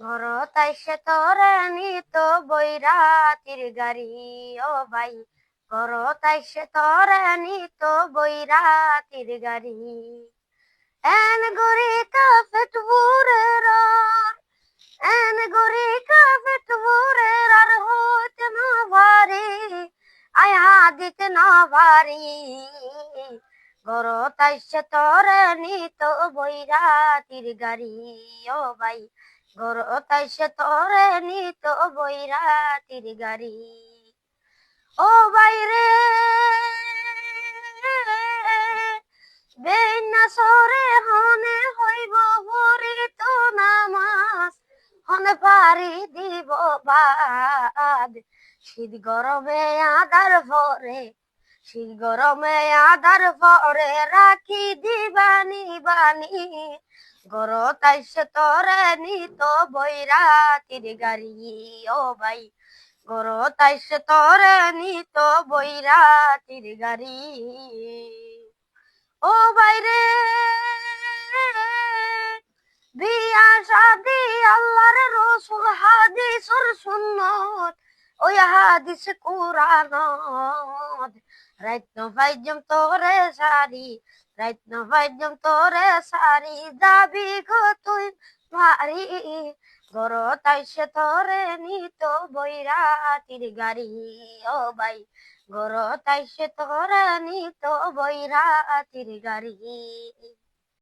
ঘর তাইসে তোরে নিত বৈরাতির গাড়ি, ও ভাই। ঘর তাইসে তোরে নিত বৈরাতির গাড়ি। এন গরি কাফেট বুরের এন গরি কাফেট বুরের আর হইতে না ভারি, আয়া দিতে না ভারি। ঘর তাইসে তোরে নিত বৈরাতির গাড়ি, ও ভাই। ঘর তাইসে তোরে নিত বৈরাতির গাড়ি। ও বাইরে বেনা সরে হনে হইব তো নামাজ। হনে পারি দিব বাদ। শীত গরমে আদার ভরে শীত গরমে আদার ভরে রাখি দিবানি বানি। গর তাইসে তোরে নিত বৈরাতির গাড়ি, ও ভাই। গর তাইসে তোরে নিত বৈরাতির গাড়ি। ও বাইরে বিয়া শাদি আল্লাহর রসুল হাদিসর সুন্নত। ওই হাদিস কুরআন রাইত নফাইজম তোরে সারি রাইত নফাইজম তোরে সারি দাবি গো তুই মারি। গর তাইসে তোরে নিত বৈরাতির গাড়ি, ও ভাই। গর তাইসে তোরে নিত বৈরাতির গাড়ি।